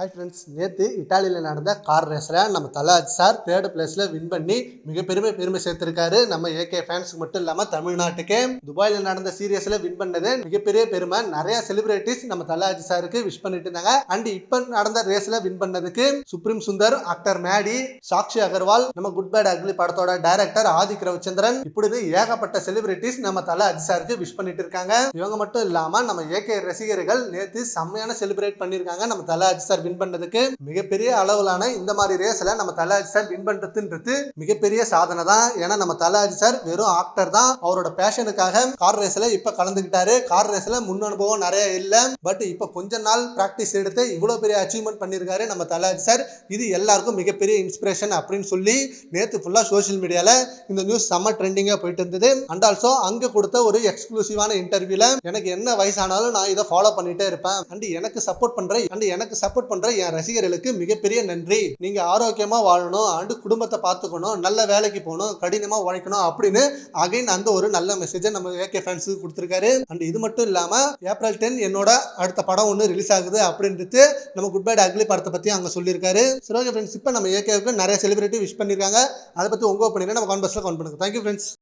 Hi friends நேற்று இட்டாலியில் நடந்த car ரேஸில் நம்ம தலாஜ் சார் தேர்ட் பிளேஸில் வின் பண்ணி மிக பெருமை பெருமை சேர்த்திருக்காரு. நம்ம ஏகே ஃபேன்ஸுக்கு மட்டும் இல்லாமல் தமிழ்நாட்டுக்கு. துபாயில் நடந்த சீரியஸில் வின் பண்ணது மிகப்பெரிய பெருமை. நிறைய செலிபிரிட்டிஸ் நம்ம தலாஜ் சாருக்கு விஷ் பண்ணிட்டு இருந்தாங்க. அண்ட் இப்போ நடந்த ரேஸில் வின் பண்ணதுக்கு சுப்ரீம் சுந்தர் ஆக்டர் மேடி சாக்ஷி அகர்வால் நம்ம குட் பேட் அக்லி படத்தோட டைரக்டர் ஆதிக் ரவிச்சந்திரன் இப்படி ஏகப்பட்ட செலிபிரிட்டிஸ் நம்ம தலாஜ் அஜி சாருக்கு விஷ் பண்ணிட்டு இருக்காங்க. இவங்க மட்டும் இல்லாமல் நம்ம ஏகே ரசிகர்கள் நேற்று செம்மையான செலிப்ரேட் பண்ணியிருக்காங்க. நம்ம தலாஜ் சார் வின் பண்ணதுக்கு மிகப்பெரிய அளவிலான இந்த மாதிரி ரேஸ்ல நம்ம தலாஜி சார் வின் பண்றதுன்றது மிகப்பெரிய சாதனை தான். ஏன்னா நம்ம தலாஜி சார் வெறும் ஆக்டர் தான். அவரோட பேஷனுக்காக கார் ரேஸ்ல இப்ப கலந்துக்கிட்டாரு கார் ரேஸ்ல முன் அனுபவம் நிறைய இல்ல. பட் இப்ப கொஞ்ச நாள் பிராக்டிஸ் எடுத்து இவ்வளவு பெரிய அச்சீவ்மெண்ட் பண்ணிருக்காரு நம்ம தலாஜி சார் இது எல்லாருக்கும் மிகப்பெரிய இன்ஸ்பிரேஷன் அப்படின்னு சொல்லி நேத்து ஃபுல்லா சோஷியல் மீடியால இந்த நியூஸ் செம்ம ட்ரெண்டிங்கா போயிட்டு இருந்தது. அண்ட் ஆல்சோ அங்க கொடுத்த ஒரு எக்ஸ்க்ளூசிவான இன்டர்வியூல எனக்கு என்ன வயசானாலும் நான் இதை ஃபாலோ பண்ணிட்டே இருப்பேன். அண்ட் எனக்கு சப்போர்ட் பண்ற அண்ட் எனக்கு சப்போர்ட் பண்ற என் ரசிகர்களுக்கு மிகப்பெரிய நன்றி. நீங்க ஆரோக்கியமா வாழணும் அண்ட் குடும்பத்தை பார்த்துக்கணும் நல்ல வேலைக்கு போகணும் கடினமா உழைக்கணும் அப்படின்னு அகைன் அந்த ஒரு நல்ல மெசேஜை நம்ம ஏகே ஃபேன்ஸுக்கு கொடுத்துருக்காரு. அண்ட் இது மட்டும் இல்லாம ஏப்ரல் டென் என்னோட அடுத்த படம் ஒன்று ரிலீஸ் ஆகுது அப்படின்றது நம்ம குட் பைட் அக்லி படத்தை பத்தி அங்க சொல்லியிருக்காரு. சரி ஓகே ஃப்ரெண்ட்ஸ் இப்போ நம்ம ஏகேவுக்கு நிறைய செலிபிரிட்டி விஷ் பண்ணியிருக்காங்க அதை பத்தி உங்க ஒப்பீனியன் நம்ம கான்பர்ஸ்ல கவுண்ட் பண்ணுங்க. Thank you friends